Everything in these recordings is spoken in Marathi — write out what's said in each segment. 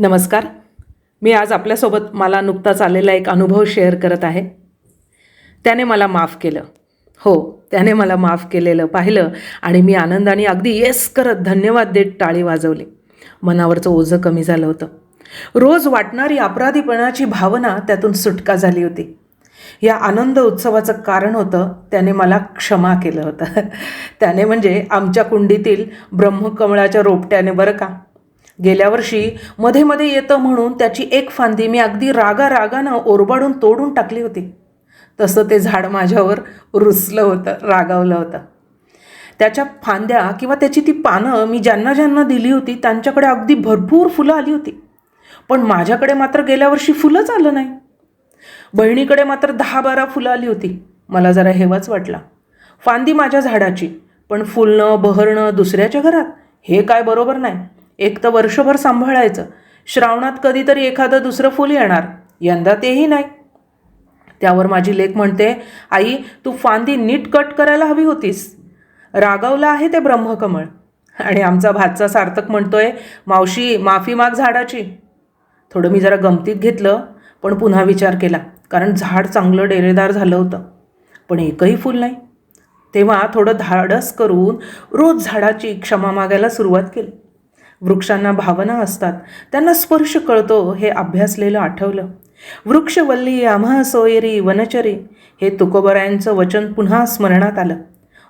नमस्कार. मी आज आपल्यासोबत मला नुकताच आलेला एक अनुभव शेअर करत आहे. त्याने मला माफ केलं. हो त्याने मला माफ केलेलं पाहिलं आणि मी आनंदाने अगदी येस करत धन्यवाद देत टाळी वाजवली. मनावरचं ओझं कमी झालं होतं. रोज वाटणारी अपराधीपणाची भावना त्यातून सुटका झाली होती. या आनंद उत्सवाचं कारण होतं त्याने मला क्षमा केलं होतं. त्याने म्हणजे आमच्या कुंडीतील ब्रह्मकमळाच्या रोपट्याने बरं का? गेल्या वर्षी मध्ये मध्ये येतं म्हणून त्याची एक फांदी मी अगदी रागा रागानं ओरबाडून तोडून टाकली होती. तसं ते झाड माझ्यावर रुसलं होतं रागावलं होतं. त्याच्या फांद्या किंवा त्याची ती पानं मी ज्यांना ज्यांना दिली होती त्यांच्याकडे अगदी भरपूर फुलं आली होती. पण माझ्याकडे मात्र गेल्या वर्षी फुलंच आलं नाही. बहिणीकडे मात्र दहा बारा फुलं आली होती. मला जरा हेवाच वाटला. फांदी माझ्या झाडाची पण फुलणं बहरणं दुसऱ्याच्या घरात हे काय बरोबर नाही. एक तर वर्षभर सांभाळायचं. श्रावणात कधीतरी एखादं दुसरं फुल येणार. यंदा तेही नाही. त्यावर माझी लेख म्हणते आई तू फांदी नीट कट करायला हवी होतीस. रागावलं आहे ते ब्रह्मकमळ. आणि आमचा भातचा सार्थक म्हणतोय मावशी माफी माग झाडाची. थोडं मी जरा गमतीत घेतलं पण पुन्हा विचार केला कारण झाड चांगलं डेरेदार झालं होतं. पण एकही फूल नाही. तेव्हा थोडं धाडस करून रोज झाडाची क्षमा मागायला सुरुवात केली. वृक्षांना भावना असतात. त्यांना स्पर्श कळतो हे अभ्यासलेलं आठवलं. वृक्षवल्ली आम्हा सोयरी वनचरी हे तुकोबरायांचं वचन पुन्हा स्मरणात आलं.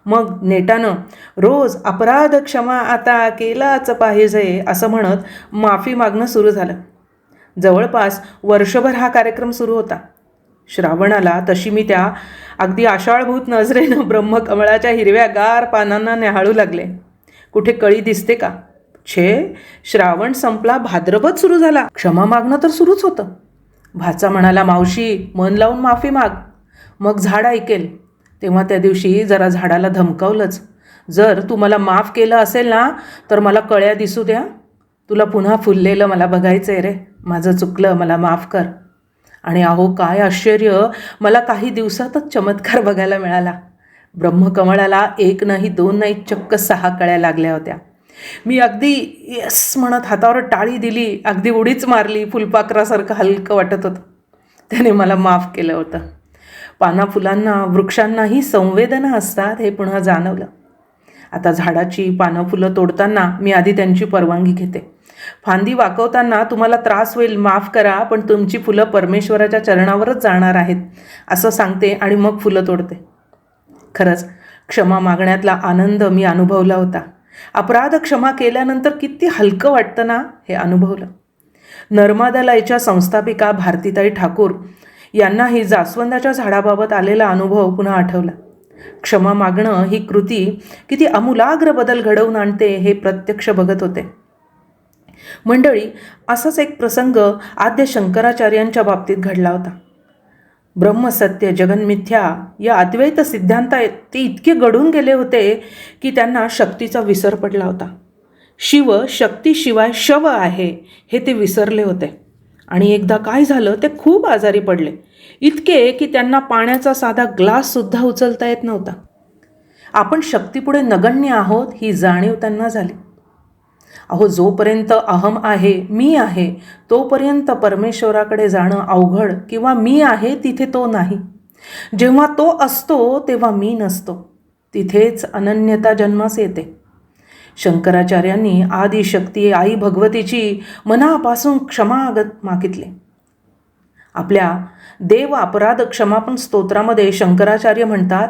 मग नेटानं रोज अपराध क्षमा आता केलाच पाहिजे असं म्हणत माफी मागणं सुरू झालं. जवळपास वर्षभर हा कार्यक्रम सुरू होता. श्रावणाला तशी मी त्या अगदी आषाढभूत नजरेनं ब्रह्मकमळाच्या हिरव्या गार पानांना न्याहाळू लागले. कुठे कळी दिसते का? छे श्रावण संपला भाद्रपद सुरू झाला. क्षमा मागणं तर सुरूच होतं. भाचा म्हणाला मावशी मन लावून माफी माग. मग झाड ऐकेल. तेव्हा त्या दिवशी जरा झाडाला धमकावलंच. जर तू मला माफ केलं असेल ना तर मला कळ्या दिसू द्या. तुला पुन्हा फुललेलं मला बघायचं आहे रे. माझं चुकलं मला माफ कर. आणि अहो काय आश्चर्य! मला काही दिवसातच चमत्कार बघायला मिळाला. ब्रह्मकमळाला एक नाही दोन नाही चक्क सहा कळ्या लागल्या होत्या. मी अगदी येस म्हणत हातावर टाळी दिली अगदी उडीच मारली फुलपाखरासारखं हलकं वाटत होतं. त्याने मला माफ केलं होतं. पाना फुलांना वृक्षांनाही संवेदना असतात हे पुन्हा जाणवलं. आता झाडाची पानं फुलं तोडताना मी आधी त्यांची परवानगी घेते. फांदी वाकवताना तुम्हाला त्रास होईल माफ करा पण तुमची फुलं परमेश्वराच्या चरणावरच जाणार आहेत असं सांगते आणि मग फुलं तोडते. खरंच क्षमा मागण्यातला आनंद मी अनुभवला होता. अपराध क्षमा केल्यानंतर किती हलकं वाटतं ना हे अनुभवलं. नर्मदालयच्या संस्थापिका भारतीताई ठाकूर यांनाही जास्वंदाच्या झाडाबाबत आलेला अनुभव पुन्हा आठवला. क्षमा मागणं ही कृती किती अमूलाग्र बदल घडवून आणते हे प्रत्यक्ष बघत होते. मंडळी असाच एक प्रसंग आद्य शंकराचार्यांच्या बाबतीत घडला होता. ब्रह्मसत्य जगन्मिथ्या या अद्वैत सिद्धांता ते इतके घडून गेले होते की त्यांना शक्तीचा विसर पडला होता. शिव शक्तीशिवाय शव आहे हे ते विसरले होते. आणि एकदा काय झालं ते खूप आजारी पडले. इतके की त्यांना पाण्याचा साधा ग्लाससुद्धा उचलता येत नव्हता. आपण शक्तीपुढे नगण्य आहोत ही जाणीव त्यांना झाली. अहो जोपर्यंत अहम आहे मी आहे तोपर्यंत परमेश्वराकडे जाणं अवघड किंवा मी आहे तिथे तो नाही. जेव्हा तो असतो तेव्हा मी नसतो. तिथेच अनन्यता जन्मास येते. शंकराचार्यांनी आदिशक्ती आई भगवतीची मनापासून क्षमागत मागितले. आपल्या देव अपराध क्षमापण स्तोत्रामध्ये शंकराचार्य म्हणतात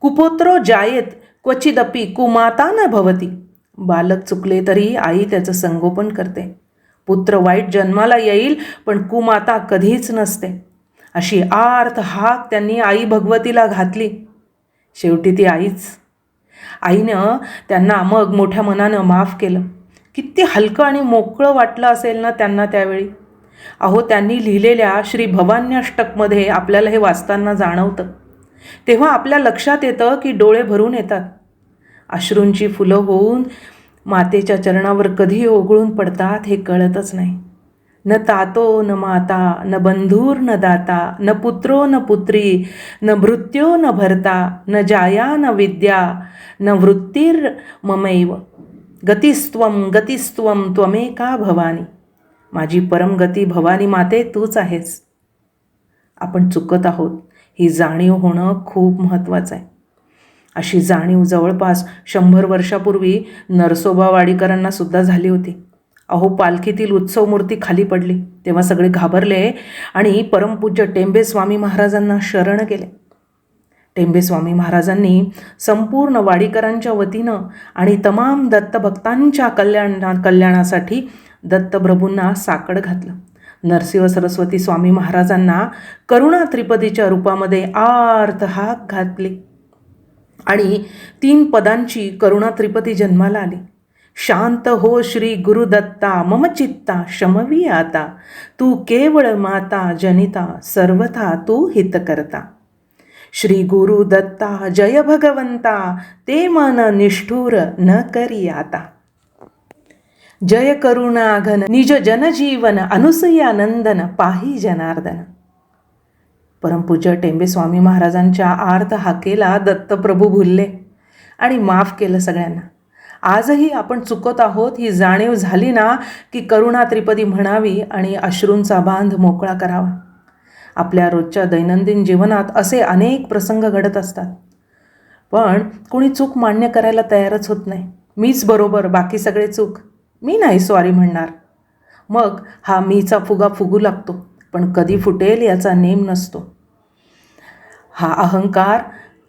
कुपोत्रो जायेत क्वचिदपी कुमाता न भवती. बालक चुकले तरी आई त्याचं संगोपन करते. पुत्र वाईट जन्माला येईल पण कुमाता कधीच नसते. अशी आर्थ हाक त्यांनी आई भगवतीला घातली. शेवटी ती आईच. आईनं त्यांना मग मोठ्या मनानं माफ केलं. किती हलकं आणि मोकळं वाटलं असेल ना त्यांना त्यावेळी. अहो त्यांनी लिहिलेल्या श्री भवान्याष्टकमध्ये आपल्याला हे वाचताना जाणवतं. तेव्हा आपल्या लक्षात येतं की डोळे भरून येतात. अश्रूंची फुलं होऊन मातेच्या चरणावर कधी ओघळून पडतात हे कळतच नाही. न तातो न माता न बंधूर न दाता न पुत्रो न पुत्री न भृत्यो न भरता न जाया न विद्या न वृत्तीर ममैव. गतिस्त्वम गतिस्त्वम त्वमेका भवानी. माझी परमगती भवानी माते तूच आहेस. आपण चुकत आहोत. ही जाणीव होणं खूप महत्त्वाचं आहे. अशी जाणीव जवळपास शंभर वर्षापूर्वी नरसोबावाडीकरांना सुद्धा झाली होती. अहो पालखीतील उत्सव मूर्ती खाली पडली. तेव्हा सगळे घाबरले आणि परमपूज्य टेंबे स्वामी महाराजांना शरण केले टेंबे स्वामी महाराजांनी संपूर्ण वाडीकरांच्या वतीनं आणि तमाम दत्तभक्तांच्या कल्याणा कल्याणासाठी दत्तप्रभूंना साकड घातलं. नरसिंह सरस्वती स्वामी महाराजांना करुणा त्रिपदीच्या रूपामध्ये आर्त हाक घातली. आणि तीन पदांची करुणा त्रिपती जन्माला आली. शांत हो श्री गुरुदत्ता मम चित्ता शमवी आता. तू केवळ माता जनिता सर्वथा तू हित करता श्री गुरुदत्ता जय भगवंता ते मन निष्ठूर न करी आता. जय करुणाघन निज जनजीवन अनुसयानंदन पाही जनार्दन. परमपूज्य टेंबेस्वामी महाराजांच्या आर्त हाकेला दत्तप्रभू भुलले आणि माफ केलं सगळ्यांना. आजही आपण चुकत आहोत ही जाणीव झाली ना की करुणा त्रिपदी म्हणावी आणि अश्रूंचा बांध मोकळा करावा. आपल्या रोजच्या दैनंदिन जीवनात असे अनेक प्रसंग घडत असतात. पण कुणी चूक मान्य करायला तयारच होत नाही. मीच बरोबर बाकी सगळे चूक. मी नाही सॉरी म्हणणार. मग हा मीचा फुगा फुगू लागतो पण कधी फुटेल याचा नेम नसतो. हा अहंकार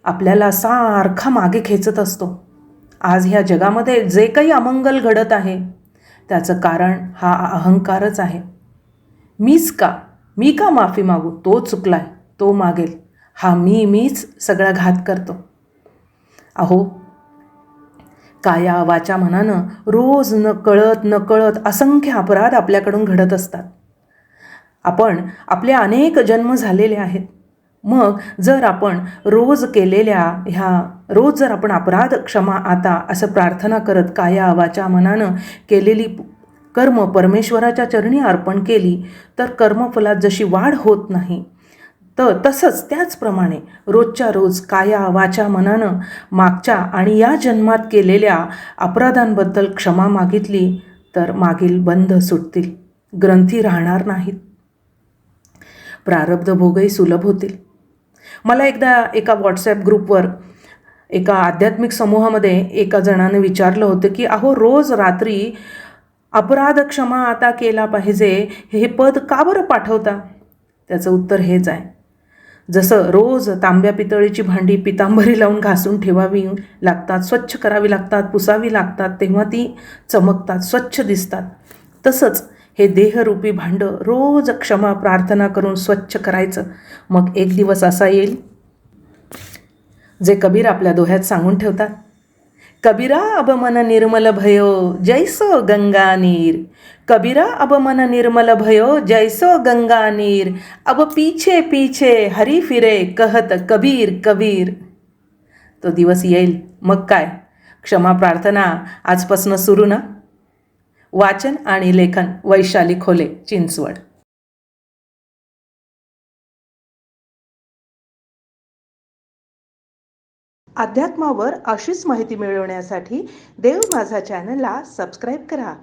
आपल्याला सारखा मागे खेचत असतो. आज ह्या जगामध्ये जे काही अमंगल घडत आहे त्याचं कारण हा अहंकारच आहे. मीच का? मी का माफी मागू? तो चुकलाय तो मागेल. हा मी मीच सगळा घात करतो. अहो काया वाचा मनानं रोज न कळत न कळत असंख्य अपराध आपल्याकडून घडत असतात. आपण आपले अनेक जन्म झालेले आहेत. मग जर आपण रोज केलेल्या ह्या रोज जर आपण अपराध क्षमा आता असं प्रार्थना करत काया वाचा मनानं केलेली कर्म परमेश्वराच्या चरणी अर्पण केली तर कर्मफलात जशी वाढ होत नाही तर तसंच त्याचप्रमाणे रोजच्या रोज काया वाचा मनानं मागच्या आणि या जन्मात केलेल्या अपराधांबद्दल क्षमा मागितली तर मागील बंध सुटतील ग्रंथी राहणार नाहीत. प्रारब्ध भोगही सुलभ होतील. मला एकदा एका व्हॉट्सॲप ग्रुपवर एका आध्यात्मिक समूहामध्ये एका जणाने विचारलं होतं की अहो रोज रात्री अपराध क्षमा आता केला पाहिजे हे पद का बरं पाठवता? त्याचं उत्तर हेच आहे. जसं रोज तांब्या पितळीची भांडी पितांबरी लावून घासून ठेवावी लागतात स्वच्छ करावी लागतात पुसावी लागतात तेव्हा ती चमकतात स्वच्छ दिसतात. तसंच हे देहरूपी भांडं रोज क्षमा प्रार्थना करून स्वच्छ करायचं. मग एक दिवस असा येईल जे कबीर आपल्या दोह्यात सांगून ठेवतात. कबीरा अबमन निर्मल भयो जैसो गंगा नीर. कबीरा अबमन निर्मल भयो जैसो गंगा नीर. अब पीछे पीछे हरी फिरे कहत कबीर कबीर. तो दिवस येईल. मग काय? क्षमा प्रार्थना आजपासून सुरू ना? वाचन आणि लेखन वैशाली खोले चिंचवड. अध्यात्मावर अशीच माहिती मिळवण्यासाठी देव माझा चॅनलला सबस्क्राईब करा.